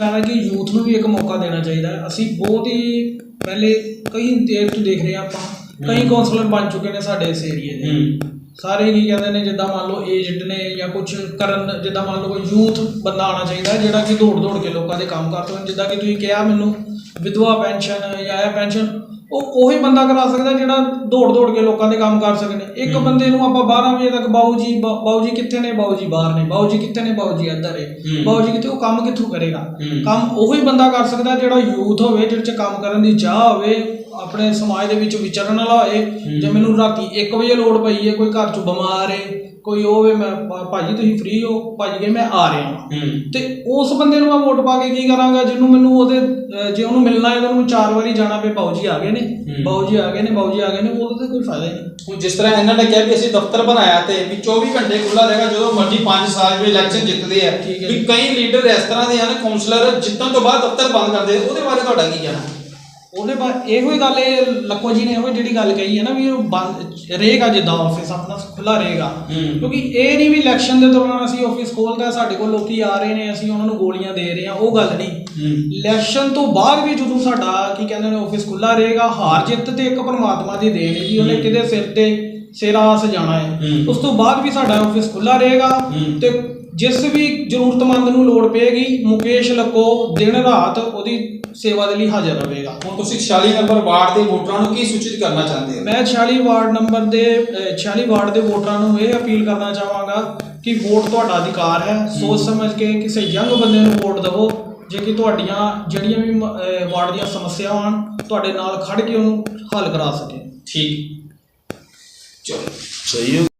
ਲੱਗਦਾ ਕਿ ਯੂਥ ਨੂੰ ਵੀ ਇੱਕ ਮੌਕਾ ਦੇਣਾ ਚਾਹੀਦਾ ਹੈ। ਅਸੀਂ ਬਹੁਤ ਹੀ ਪਹਿਲੇ ਕਈ ਦੇਰ ਤੋਂ ਦੇਖ ਰਹੇ ਹਾਂ ਆਪਾਂ। ਕਈ ਕਾਉਂਸਲਰ ਬਣ ਚੁੱਕੇ ਨੇ ਸਾਡੇ ਇਸ ਏਰੀਏ ਦੇ। ਸਾਰੇ ਕੀ ਕਹਿੰਦੇ ਨੇ ਜਿੱਦਾਂ ਮੰਨ ਲਓ ਏਜਡ ਨੇ ਜਾਂ ਕੁਝ ਕਰਨ ਜਿੱਦਾਂ ਮੰਨ ਲਓ ਕੋਈ ਯੂਥ ਬੰਦਾ ਆਣਾ ਚਾਹੀਦਾ ਹੈ ਜਿਹੜਾ ਕਿ ਦੌੜ ਦੌੜ ਕੇ ਲੋਕਾਂ ਦੇ ਕੰਮ ਕਰ ਸਕਣ। ਜਿੱਦਾਂ ਕਿ ਤੁਸੀਂ ਕਿਹਾ ਮੈਨੂੰ ਵਿਧਵਾ ਪੈਨਸ਼ਨ ਜਾਂ ਇਹ ਪੈਨਸ਼ਨ ਉਹ ਉਹੀ ਬੰਦਾ ਕਰਾ ਸਕਦਾ ਜਿਹੜਾ ਦੌੜ ਦੌੜ ਕੇ ਲੋਕਾਂ ਦੇ ਕੰਮ ਕਰ ਸਕਣ ਇੱਕ ਬੰਦੇ ਨੂੰ ਆਪਾਂ 12 ਵਜੇ ਤੱਕ ਬਾਊ ਜੀ ਬਾਊ ਜੀ ਕਿੱਥੇ ਨੇ? ਬਾਊ ਜੀ ਬਾਹਰ ਨੇ। ਬਾਊ ਜੀ ਕਿੱਥੇ ਨੇ? ਬਾਊ ਜੀ ਇੱਧਰ ਹੈ। ਬਾਊ ਜੀ ਕਿੱਥੇ? ਉਹ ਕੰਮ ਕਿੱਥੋਂ ਕਰੇਗਾ। ਕੰਮ ਉਹੀ ਬੰਦਾ ਕਰ ਸਕਦਾ ਜਿਹੜਾ ਯੂਥ ਹੋਵੇ ਜਿਹਦੇ ਚ ਕੰਮ ਕਰਨ ਦੀ ਚਾਹ ਹੋਵੇ ਆਪਣੇ ਸਮਾਜ ਦੇ ਵਿੱਚ ਵਿਚਰਨ ਵਾਲਾ ਹੋਏ ਜੇ ਮੈਨੂੰ ਰਾਤੀ 1 ਵਜੇ ਲੋੜ ਪਈ ਹੈ ਕੋਈ ਘਰ ਚ ਬਿਮਾਰ ਹੈ ਕੋਈ ਉਹ ਹੋਵੇ ਮੈਂ ਭਾਜੀ ਤੁਸੀਂ ਫ੍ਰੀ ਹੋ ਭਾਜੀ ਕਹੇ ਮੈਂ ਆ ਰਿਹਾ ਹਾਂ। ਤੇ ਉਸ ਬੰਦੇ ਨੂੰ ਮੈਂ ਵੋਟ ਪਾ ਕੇ ਕੀ ਕਰਾਂਗਾ ਜਿਹਨੂੰ ਮੈਨੂੰ ਉਹਦੇ ਜੇ ਉਹਨੂੰ ਮਿਲਣਾ ਹੈ ਤਾਂ ਉਹਨੂੰ ਚਾਰ ਵਾਰੀ ਜਾਣਾ ਪਏ ਬਾਊ ਜੀ ਆ ਗਏ ਨੇ। ਬਾਊ ਜੀ ਆ ਗਏ ਨੇ ਬਾਊ ਜੀ ਆ ਗਏ ਨੇ ਉਹਦਾ ਤਾਂ ਕੋਈ ਫਾਇਦਾ ਨਹੀਂ। ਹੁਣ ਜਿਸ ਤਰ੍ਹਾਂ ਇਹਨਾਂ ਨੇ ਕਿਹਾ ਵੀ ਅਸੀਂ ਦਫ਼ਤਰ ਬਣਾਇਆ ਤੇ ਵੀ 24 ਘੰਟੇ ਖੁੱਲਾ ਰਹੇਗਾ ਜਦੋਂ ਮਰਜ਼ੀ 5 ਸਾਲ ਵਿੱਚ ਇਲੈਕਸ਼ਨ ਜਿੱਤਦੇ ਆ। ਵੀ ਕਈ ਲੀਡਰ ਇਸ ਤਰ੍ਹਾਂ ਦੇ ਹਨ ਕਾਉਂਸਲਰ ਜਿੱਤਣ ਤੋਂ ਬਾਅਦ ਦਫ਼ਤਰ ਬੰਦ ਕਰਦੇ ਉਹਦੇ ਬਾਰੇ ਤੁਹਾਡਾ ਕੀ ਕਹਿਣਾ? ਉਹਦੇ ਬਾਅਦ ਇਹੋ ਹੀ ਗੱਲ ਇਹ ਲੱਕੋ ਜੀ ਨੇ ਇਹੋ ਜਿਹੜੀ ਗੱਲ ਕਹੀ ਹੈ ਨਾ ਵੀ ਉਹ ਬੰਦ ਰਹੇਗਾ ਜਿੱਦਾਂ ਆਫਿਸ ਆਪਣਾ ਖੁੱਲਾ ਰਹੇਗਾ। ਕਿਉਂਕਿ ਇਹ ਨਹੀਂ ਵੀ ਇਲੈਕਸ਼ਨ ਦੇ ਦੌਰਾਨ ਅਸੀਂ ਆਫਿਸ ਖੋਲਦਾ ਸਾਡੇ ਕੋਲ ਲੋਕੀ ਆ ਰਹੇ ਨੇ ਅਸੀਂ ਉਹਨਾਂ ਨੂੰ ਗੋਲੀਆਂ ਦੇ ਰਹੇ ਹਾਂ ਉਹ ਗੱਲ ਨਹੀਂ। ਇਲੈਕਸ਼ਨ ਤੋਂ ਬਾਅਦ ਵੀ ਜਦੋਂ ਸਾਡਾ ਕੀ ਕਹਿੰਦੇ ਨੇ ਆਫਿਸ ਖੁੱਲਾ ਰਹੇਗਾ ਹਾਰ ਜਿੱਤ ਤੇ ਇੱਕ ਪਰਮਾਤਮਾ ਦੀ ਦੇਣ ਹੈ ਜੀ ਉਹਨੇ ਕਿਹਦੇ ਸਿਰ ਤੇ ਸਿਰਾ ਸਜਾਣਾ ਹੈ। ਹੂੰ। ਉਸ ਤੋਂ ਬਾਅਦ ਵੀ ਸਾਡਾ ਆਫਿਸ ਖੁੱਲਾ ਰਹੇਗਾ ਹੂੰ। ਤੇ ਜਿਸ ਵੀ ਜ਼ਰੂਰਤਮੰਦ ਨੂੰ ਲੋੜ ਪਏਗੀ ਮੁਕੇਸ਼ ਲੱਕੋ ਦਿਨ ਰਾਤ ਉਹਦੀ ਸੇਵਾ ਦੇ ਲਈ ਹਾਜ਼ਰ ਰਹੇਗਾ। ਹੁਣ ਤੁਸੀਂ 46 ਨੰਬਰ ਵਾਰਡ ਦੇ ਵੋਟਰਾਂ ਨੂੰ ਕੀ ਸੂਚਿਤ ਕਰਨਾ ਚਾਹੁੰਦੇ ਹੋ? ਮੈਂ 46 ਵਾਰਡ ਨੰਬਰ ਦੇ ਅਹ 46 ਵਾਰਡ ਦੇ ਵੋਟਰਾਂ ਨੂੰ ਇਹ ਅਪੀਲ ਕਰਨਾ ਚਾਹਾਂਗਾ ਕਿ ਵੋਟ ਤੁਹਾਡਾ ਅਧਿਕਾਰ ਹੈ। ਸੋਚ ਸਮਝ ਕੇ ਕਿਸੇ ਯੰਗ ਬੰਦੇ ਨੂੰ ਵੋਟ ਦਿਵੋ ਜੇ ਕਿ ਤੁਹਾਡੀਆਂ ਜਿਹੜੀਆਂ ਵੀ ਮ- ਵਾਰਡ ਦੀਆਂ ਸਮੱਸਿਆਵਾਂ ਹਨ ਤੁਹਾਡੇ ਨਾਲ ਖੜ ਕੇ ਉਹਨੂੰ ਹੱਲ ਕਰਾ ਸਕੇ। ਠੀਕ। 就只有。